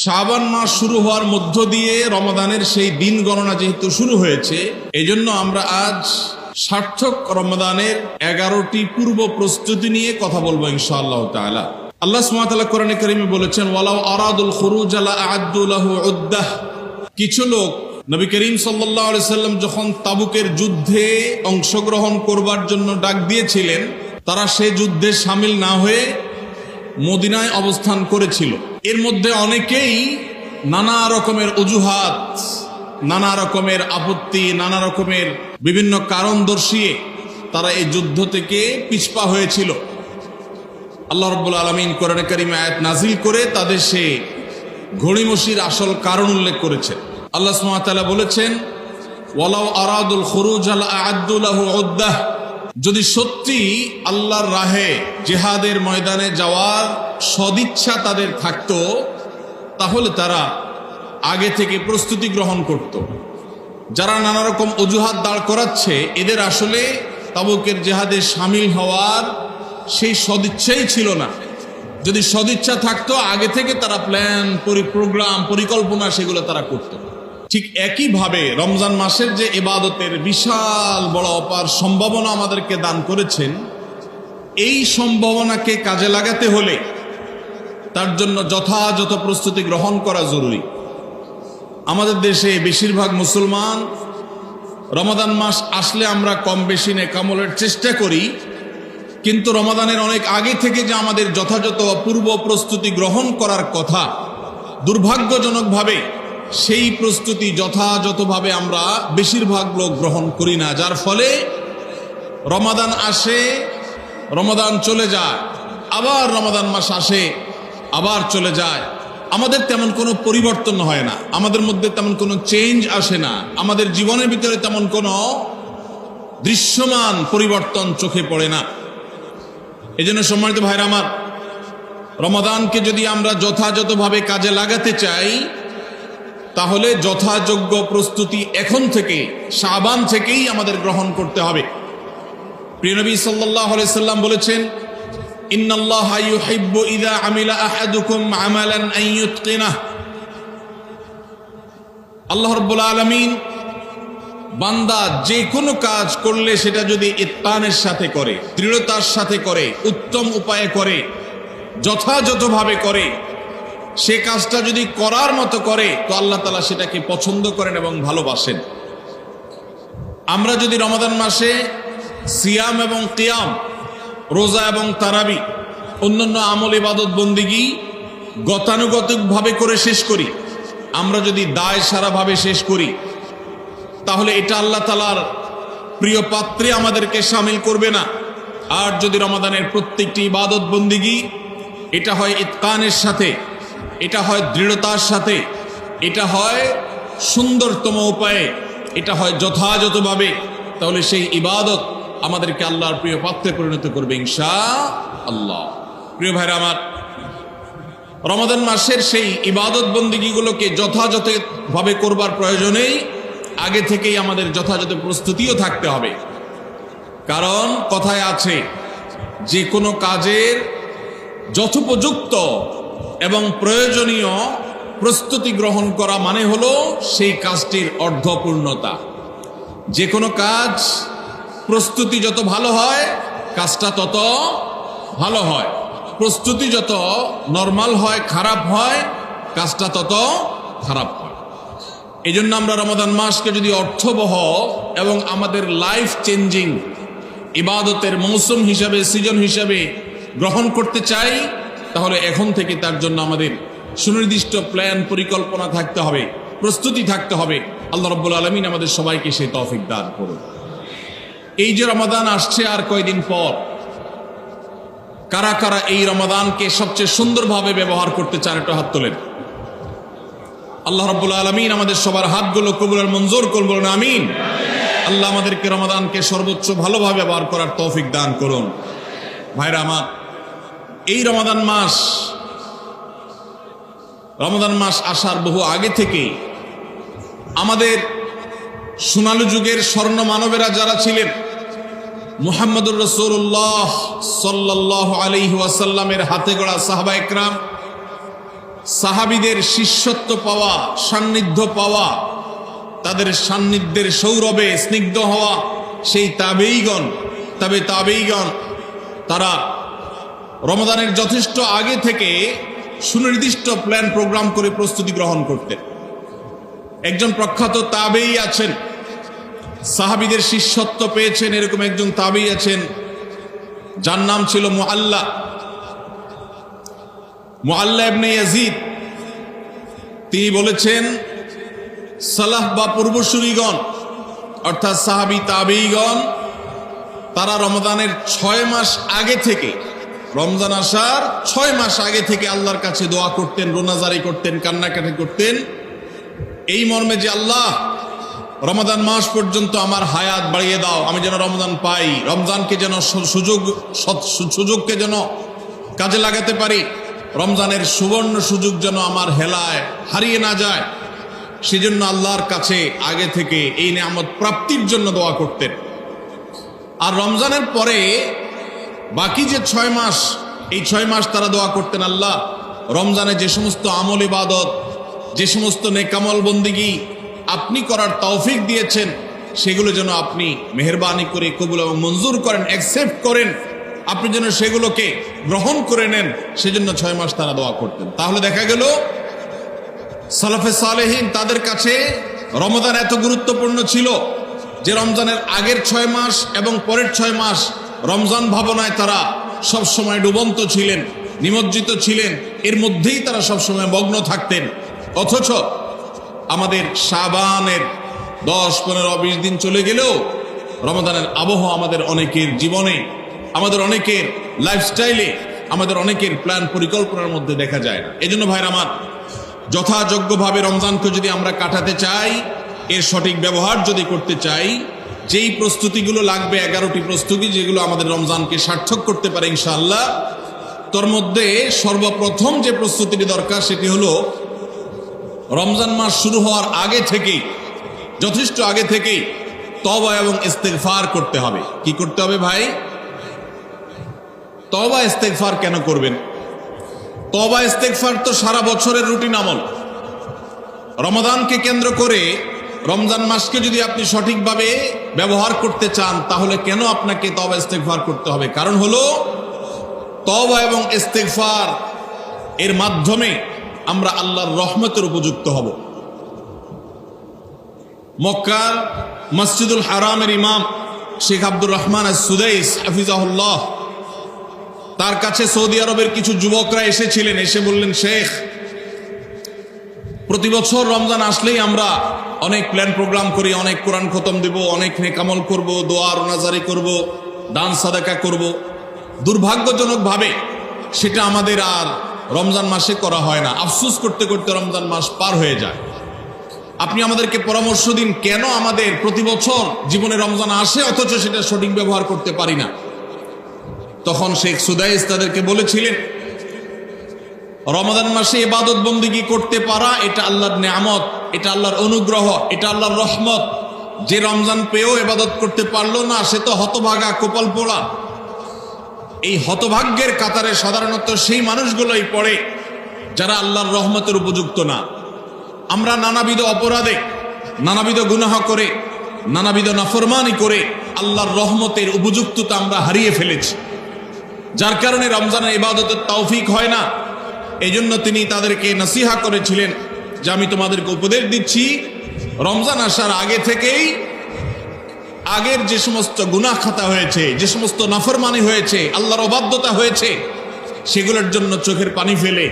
শাবান মাস শুরু হওয়ার মধ্য দিয়ে রমাদানের সেই দিন গণনা যেহেতু শুরু হয়েছে এই জন্য আমরা আজ সার্থক রমাদানের এগারোটি পূর্ব প্রস্তুতি নিয়ে কথা বলব ইনশাআল্লাহ তাআলা। আল্লাহ সুমাতাল্লাহ কোরআনে করিমে বলেছেন, ওয়ালাউ আরাদুল খুরুজ আলা উদ্দাহ। কিছু লোক নবী করিম সাল্লাহ সাল্লাম যখন তাবুকের যুদ্ধে অংশগ্রহণ করবার জন্য ডাক দিয়েছিলেন, তারা সে যুদ্ধে সামিল না হয়ে মদিনায় অবস্থান করেছিল। এর মধ্যে অনেকেই নানা রকমের অজুহাত, নানা রকমের আপত্তি, নানা রকমের বিভিন্ন কারণ দর্শিয়ে তারা এই যুদ্ধ থেকে পিছপা হয়েছিল। আল্লাহ রব্বুল আলমিন কোরআন করিম আয়াত নাজিল করে তাদের সে ঘড়িমসির আসল কারণ উল্লেখ করেছেন। আল্লাহ সুমাতালা বলেছেন, ওয়ালাউ আরাদুল খরুজ আল আদুল্লাহ যদি সত্যি আল্লাহর রাহে জেহাদের ময়দানে যাওয়ার সদিচ্ছা তাদের থাকতো, তাহলে তারা আগে থেকে প্রস্তুতি গ্রহণ করত। যারা নানা রকম অজুহাত দাঁড় করাচ্ছে, এদের আসলে তাবুকের জেহাদে সামিল হওয়ার সেই সদিচ্ছাই ছিল না যদি সদিচ্ছা থাকতো, আগে থেকে তারা প্ল্যান পরি প্রোগ্রাম পরিকল্পনা সেগুলো তারা করতো ঠিক একইভাবে রমজান মাসের যে এবাদতের বিশাল বড় অপার সম্ভাবনা আমাদেরকে দান করেছেন, এই সম্ভাবনাকে কাজে লাগাতে হলে তার জন্য যথাযথ প্রস্তুতি গ্রহণ করা জরুরি। আমাদের দেশে বেশিরভাগ মুসলমান রমাদান মাস আসলে আমরা কম বেশি নেকামলের চেষ্টা করি, কিন্তু রমাদানের অনেক আগে থেকে যে আমাদের যথাযথ পূর্ব প্রস্তুতি গ্রহণ করার কথা, দুর্ভাগ্যজনকভাবে সেই প্রস্তুতি যথাযথভাবে আমরা বেশিরভাগ লোক গ্রহণ করি না, যার ফলে রমাদান আসে, রমাদান চলে যায়, আবার রমাদান মাস আসে, আবার চলে যায়। আমাদের তেমন কোনো পরিবর্তন হয় না, আমাদের মধ্যে তেমন কোনো চেঞ্জ আসে না, আমাদের জীবনের ভিতরে তেমন কোনো দৃশ্যমান পরিবর্তন চোখে পড়ে না। এই জন্য সম্মানিত ভাইরা আমার, রমাদানকে যদি আমরা যথাযথভাবে কাজে লাগাতে চাই তাহলে যথাযোগ্য প্রস্তুতি এখন থেকে সাবান থেকেই আমাদের গ্রহণ করতে হবে। প্রিয়নবী সাল্লাহ সাল্লাম বলেছেন, ইন্নাল্লাহ ইউহিব্বু ইদা আমিলা আমালান আন ইউতকিনাহ আল্লাহ বান্দা যে কোনো কাজ করলে সেটা যদি ইত্তানের সাথে করে, দৃঢ়তার সাথে করে, উত্তম উপায়ে করে, যথাযথভাবে করে সে কাজটা যদি করার মতো করে, তো আল্লাহ তালা সেটাকে পছন্দ করেন এবং ভালোবাসেন। আমরা যদি রমাদান মাসে সিয়াম এবং কিয়াম, রোজা এবং তারাবি, অন্যান্য আমল ইবাদত বন্দিগি গতানুগতিকভাবে করে শেষ করি, আমরা যদি দায় সারাভাবে শেষ করি, তাহলে এটা আল্লাহ তালার প্রিয় পাত্রে আমাদেরকে সামিল করবে না। আর যদি রমাদানের প্রত্যেকটি ইবাদত বন্দিগি, এটা হয় ইতকানের সাথে এটা হয় দৃঢ়তার সাথে, এটা হয় সুন্দরতম উপায়ে, এটা হয় যথাযথভাবে। তাহলে সেই ইবাদত আমাদেরকে আল্লাহর প্রিয় পাত্রে পরিণত করবে ইনশা আল্লাহ প্রিয় ভাইরা আমার, রমাদান মাসের সেই ইবাদত বন্দিগিগুলোকে যথাযথভাবে করবার প্রয়োজনেই আগে থেকেই আমাদের যথাযথ প্রস্তুতিও থাকতে হবে। কারণ কথায় আছে, যে কোনো কাজের যথোপযুক্ত এবং প্রয়োজনীয় প্রস্তুতি গ্রহণ করা মানে হলো সেই কাজটির অর্ধপূর্ণতা। যে কোনো কাজ প্রস্তুতি যত ভালো হয়, কাজটা তত ভালো হয়। প্রস্তুতি যত নর্মাল হয়, খারাপ হয়, কাজটা তত খারাপ হয়। এই জন্য আমরা রমাদান মাসকে যদি অর্থবহ এবং আমাদের লাইফ চেঞ্জিং ইবাদতের মৌসুম হিসাবে সিজন হিসাবে গ্রহণ করতে চাই তাহলে এখন থেকে তার জন্য আমাদের সুনির্দিষ্ট প্ল্যান পরিকল্পনা থাকতে হবে, প্রস্তুতি থাকতে হবে। আল্লাহ রব্বুল আলমিন আমাদের সবাইকে সেই তৌফিক দান করুন। এই যে রমাদান আসছে আর কয়দিন পর? কারা কারা এই রমাদানকে সবচেয়ে সুন্দরভাবে ব্যবহার করতে চান একটা হাত তোলেন। আল্লাহ রব্বুল আলমিন আমাদের সবার হাতগুলো কবুলের মঞ্জুর করবেন আমিন। আল্লাহ আমাদেরকে রমাদানকে সর্বোচ্চ ভালোভাবে ব্যবহার করার তৌফিক দান করুন। ভাইরা আমার এই রমাদান মাস রমাদান মাস আসার বহু আগে থেকে আমাদের সোনালু যুগের স্বর্ণ মানবেরা যারা ছিলেন, মুহাম্মদুর রসুল্লাহ সাল্লাহ আলহি ওয়াসাল্লামের হাতে গড়া সাহাবা একরাম, সাহাবিদের শিষ্যত্ব পাওয়া, সান্নিধ্য পাওয়া, তাদের সান্নিধ্যের সৌরভে স্নিগ্ধ হওয়া সেই তাবেইগণ তবে তাবেইগণ তারা রমদানের যথেষ্ট আগে থেকে সুনির্দিষ্ট প্ল্যান প্রোগ্রাম করে প্রস্তুতি গ্রহণ করতেন। একজন প্রখ্যাত তাবেই আছেন। সাহাবিদের শিষ্যত্ব পেয়েছেন, এরকম একজন তাবেই আছেন। যার নাম ছিল মুআল্লা। মোহাল্লা ইবনে ইয়াজিদ। তিনি বলেছেন, সালাহ বা পূর্বসূরিগণ, অর্থাৎ সাহাবি তাবেইগণ, তারা রমদানের ছয় মাস আগে থেকে রমজান আসার ছয় মাস আগে থেকে আল্লাহর কাছে দোয়া করতেন, রোনাজারি করতেন, কান্নাকাটি করতেন। এই মর্মে যে আল্লাহ, রমাদান মাস পর্যন্ত আমার হায়াত বাড়িয়ে দাও, আমি যেন রমজান পাই, রমজানকে যেন সুযোগ সুযোগকে যেন কাজে লাগাতে পারি, রমজানের সুবর্ণ সুযোগ যেন আমার হেলায় হারিয়ে না যায়, সেজন্য আল্লাহর কাছে আগে থেকে এই নিয়ামত প্রাপ্তির জন্য দোয়া করতেন। আর রমজানের পরে বাকি যে ছয় মাস, এই ছয় মাস তারা দোয়া করতেন, আল্লাহ, রমজানে যে সমস্ত আমল ইবাদত, যে সমস্ত নেকামল বন্দিগি আপনি করার তৌফিক দিয়েছেন, সেগুলো যেন আপনি মেহরবানি করে কবুল এবং মঞ্জুর করেন অ্যাকসেপ্ট করেন, আপনি যেন সেগুলোকে গ্রহণ করে নেন, সেজন্য ছয় মাস তারা দোয়া করতেন। তাহলে দেখা গেল, সালাফে সালেহীন তাদের কাছে রমজান এত গুরুত্বপূর্ণ ছিল যে রমজানের আগের ছয় মাস এবং পরের ছয় মাস রমজান ভাবনায় তারা সব সময় ডুবন্ত ছিলেন, নিমজ্জিত ছিলেন, এর মধ্যেই তারা সব সময় মগ্ন থাকতেন। অথচ আমাদের সাবানের দশ, পনেরো, বিশ দিন চলে গেলেও রমজানের আবহ আমাদের অনেকের জীবনে, আমাদের অনেকের লাইফস্টাইলে আমাদের অনেকের প্ল্যান পরিকল্পনার মধ্যে দেখা যায় না। এজন্য ভাইর আমার, যথাযোগ্যভাবে রমজানকে যদি আমরা কাটাতে চাই, এর সঠিক ব্যবহার যদি করতে চাই যেই প্রস্তুতিগুলো লাগবে, এগারোটি প্রস্তুতি যেগুলো আমাদের রমজানকে সার্থক করতে পারে ইনশাআল্লাহ, তোর মধ্যে সর্বপ্রথম যে প্রস্তুতিটি দরকার সেটি হলো, রমজান মাস শুরু হওয়ার আগে থেকেই, যথেষ্ট আগে থেকেই তবা এবং ইস্তেগফার করতে হবে। কি করতে হবে ভাই? তবা ইস্তেগফার কেন করবেন? তবা ইস্তেকফার তো সারা বছরের রুটিন আমল। রমাদানকে কেন্দ্র করে রমজান মাসকে যদি আপনি সঠিকভাবে ব্যবহার করতে চান, তাহলে কেন আপনাকে তবা ইস্তেগফার করতে হবে? কারণ হলো তবা এবং ইস্তেগফার এর মাধ্যমে আমরা আল্লাহর রহমতের উপযুক্ত হব। মক্কার মসজিদুল হারামের ইমাম শেখ আব্দুর রহমান সুদাইস হাফিজাহুল্লাহ, তার কাছে সৌদি আরবের কিছু যুবকরা এসেছিলেন, এসে বললেন, শেখ, প্রতি বছর রমজান আসলেই আমরা অনেক প্ল্যান প্রোগ্রাম করি, অনেক কোরআন খতম দেব, অনেক নেকামল করব দোয়ার নাজারি করব, দান, সাদাকা করব। দুর্ভাগ্যজনকভাবে সেটা আমাদের আর রমজান মাসে করা হয় না। আফসুস করতে করতে রমজান মাস পার হয়ে যায়। আপনি আমাদেরকে পরামর্শ দিন, কেন আমাদের প্রতি বছর জীবনে রমজান আসে, অথচ সেটা সঠিক ব্যবহার করতে পারি না? তখন শেখ সুদাইস তাদেরকে বলেছিলেন রমাদান মাসে ইবাদত বন্দিগি করতে পারা, এটা আল্লাহর নেয়ামত, এটা আল্লাহর অনুগ্রহ, এটা আল্লাহর রহমত। যে রমজান পেয়েও এবাদত করতে পারল না, সে তো হতভাগা, কোপাল পোড়া। এই হতভাগ্যের কাতারে সাধারণত সেই মানুষগুলোই পড়ে, যারা আল্লাহর রহমতের উপযুক্ত না। আমরা নানাবিধ অপরাধে, নানাবিধ গুনাহ করে, নানাবিধ নাফরমানি করে আল্লাহর রহমতের উপযুক্ততা আমরা হারিয়ে ফেলেছি। যার কারণে রমজানের ইবাদতের তৌফিক হয় না। এই জন্য তিনি তাদেরকে নসিহা করেছিলেন যে আমি তোমাদেরকে উপদেশ দিচ্ছি। রমজান আসার আগে থেকেই আগের যে সমস্ত গুনাহ খাতা হয়েছে, যে সমস্ত নাফরমানি হয়েছে, আল্লাহর অবাধ্যতা হয়েছে, সেগুলোর জন্য চোখের পানি ফেলে।